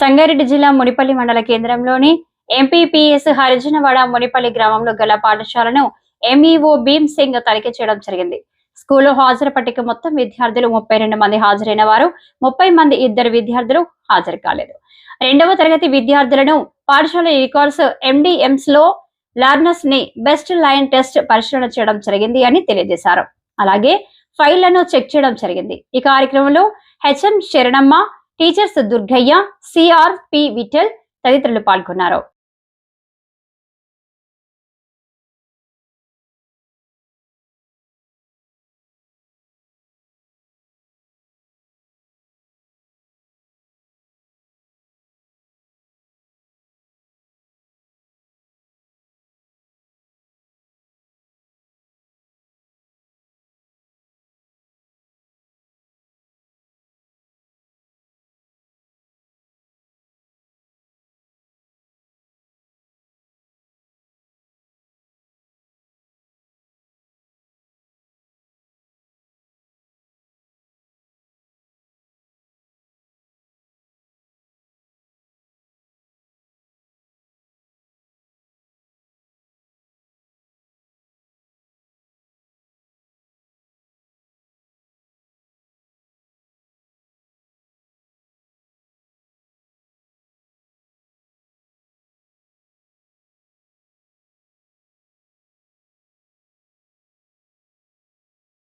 సంగారెడ్డి జిల్లా మునిపల్లి మండల కేంద్రంలోని ఎంపీపీఎస్ హరిజనవాడ మునిపల్లి గ్రామంలో గల పాఠశాలను ఎంఈఓ భీమ్ సింగ్ తనిఖీ చేయడం జరిగింది. స్కూల్లో హాజరు పట్టిక మొత్తం విద్యార్థులు ముప్పై రెండు మంది హాజరైన వారు ముప్పై మంది ఇద్దరు విద్యార్థులు హాజరు కాలేదు. రెండవ తరగతి విద్యార్థులను పాఠశాల రికార్డ్స్ ఎండిఎంస్లో లర్నర్స్ని బెస్ట్ లైన్ టెస్ట్ పరిశీలన చేయడం జరిగింది అని తెలియజేశారు. అలాగే ఫైళ్ళను చెక్ చేయడం జరిగింది. ఈ కార్యక్రమంలో HM Saranamma teachers Durgaiah CR P Vithal తదితరులు పాల్గొన్నారు.